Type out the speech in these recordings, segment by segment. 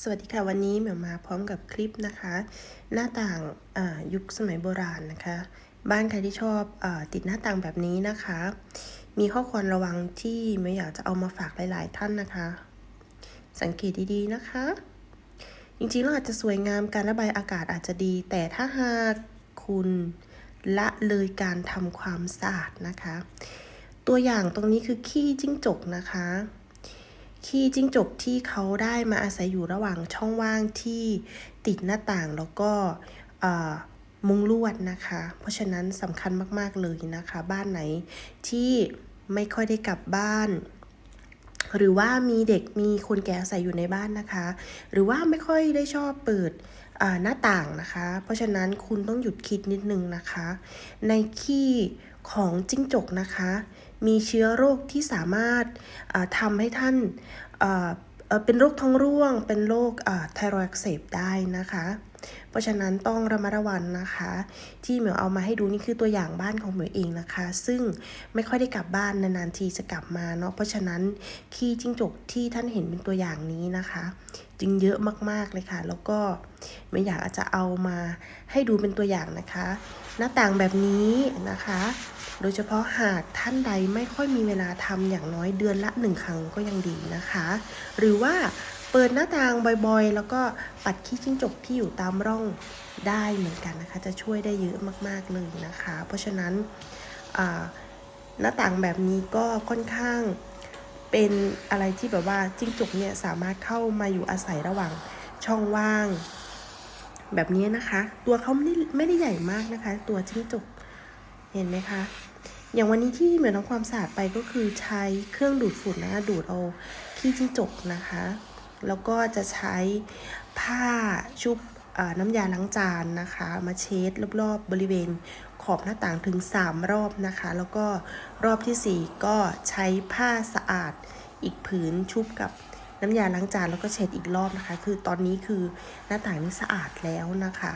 สวัสดีค่ะ วันนี้เหมียวมาพร้อมกับคลิปนะคะ หน้าต่างอ่ายุคสมัยโบราณนะคะ บ้านใครที่ชอบอาติดหน้าต่างแบบนี้นะคะ มีข้อควรระวังที่ไม่อยากจะเอามาฝากหลาย ๆ ท่านนะคะ สังเกตดีๆนะคะ จริงๆแล้วอาจจะสวยงามการระบายอากาศอาจจะดี แต่ถ้าหากคุณละเลยการทำความสะอาดนะคะ ตัวอย่างตรงนี้คือขี้จิ้งจกนะคะ ขี้จิ้งจกที่เขาได้มาอาศัยอยู่ระหว่างช่องว่างที่ติดหน้าต่างแล้วก็มุงลวดนะคะ เพราะฉะนั้นสำคัญมาก ๆ เลยนะคะ บ้านไหนที่ไม่ค่อยได้กลับบ้าน หรือว่ามีเด็กมีคนแก่ใส่อยู่ในบ้านนะคะ หรือว่าไม่ค่อยได้ชอบเปิดหน้าต่างนะคะ เพราะฉะนั้นคุณต้องหยุดคิดนิดนึงนะคะ ในขี้ของจิ้งจกนะคะ มีเชื้อโรคที่สามารถทำให้ท่าน เป็นโรคท้องร่วง เป็นโรคไทรอยด์อักเสบได้นะคะ เพราะฉะนั้นต้องระมัดระวังนะคะ ที่เหมียวเอามาให้ดูนี่คือตัวอย่างบ้านของเหมียวเองนะคะ ซึ่งไม่ค่อยได้กลับบ้านนานๆทีจะกลับมาเนาะเพราะฉะนั้นขี้จิ้งจกที่ท่านเห็นเป็นตัวอย่างนี้นะคะ จึงเยอะมากๆเลยค่ะ แล้วก็ไม่อยากอาจจะเอามาให้ดูเป็นตัวอย่างนะคะ หน้าต่างแบบนี้นะคะ โดยเฉพาะหากท่านใดไม่ค่อยมีเวลาทำอย่างน้อยเดือนละหนึ่งครั้งก็ยังดีนะคะ หรือว่าเปิดหน้าต่างบ่อยๆ แล้วก็ปัดขี้จิ้งจกที่อยู่ตามร่องได้เหมือนกันนะคะ จะช่วยได้เยอะมากๆเลยนะคะ เพราะฉะนั้นหน้าต่างแบบนี้ก็ค่อนข้างเป็นอะไรที่แบบว่าจิ้งจกเนี่ยสามารถเข้ามาอยู่อาศัยระหว่างช่องว่าง แบบนี้นะคะ ตัวเขาไม่ได้ไม่ได้ใหญ่มากนะคะ ตัวจิ้งจก เห็นไหมคะ อย่างวันนี้ที่เหมือนทำความสะอาดไปก็คือใช้เครื่องดูดฝุ่นนะคะดูดเอาขี้จิ้งจกนะคะ แล้วก็จะใช้ผ้าชุบน้ำยาล้างจานนะคะ มาเช็ดรอบๆบริเวณขอบหน้าต่างถึง 3 รอบนะคะ แล้วก็รอบทีสี่4 ก็ใช้ผ้าสะอาดอีกผืนชุบกับน้ำยาล้างจานแล้วก็เช็ดอีกรอบนะคะ คือตอนนี้คือหน้าต่างนี้สะอาดแล้วนะคะ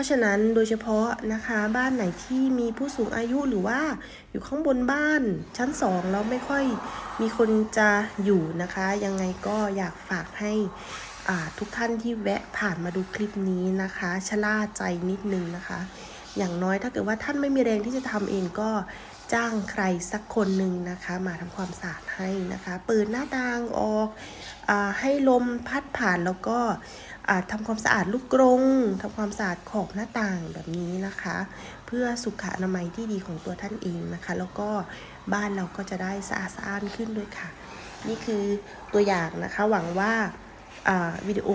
ราะฉะนั้นโดยเฉพาะนะคะบ้านไหนที่มีผู้สูงอายุหรือว่าอยู่ข้างบนบ้านชั้นสองแล้วไม่ค่อยมีคนจะอยู่นะคะ ยังไงก็อยากฝากให้ทุกท่านที่แวะผ่านมาดูคลิปนี้นะคะชะล่าใจนิดนึงนะคะ อย่างน้อยถ้าเกิดว่าท่านไม่มีแรงที่จะทำเองก็ จ้างใครสักคนหนึ่งนะคะ มาทำความสะอาดให้นะคะเปิดหน้าต่างออกอให้ลมพัดผ่านแล้วก็ทำความสะอาดลูกกรงทำความสะอาดขอบหน้าต่างแบบนี้นะคะ เพื่อสุขอนามัยที่ดีของตัวท่านเองนะคะ แล้วก็บ้านเราก็จะได้สะอาดสะอ้านขึ้นด้วยค่ะ นี่คือตัวอย่างนะคะหวังว่าวิดีโอ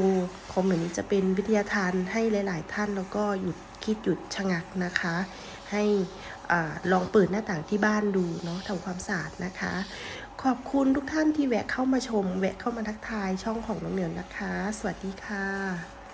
ของเหมือนนี้จะเป็นวิทยาทานให้หลาย ๆ ท่านแล้วก็หยุดคิดหยุดชะงักนะคะ ให้ อลองเปิดหน้าต่างที่บ้านดูเนาะทำความสะอาดนะคะ ขอบคุณทุกท่านที่แวะเข้ามาชม แวะเข้ามาทักทายช่องของน้องเหมียวนะคะ สวัสดีค่ะ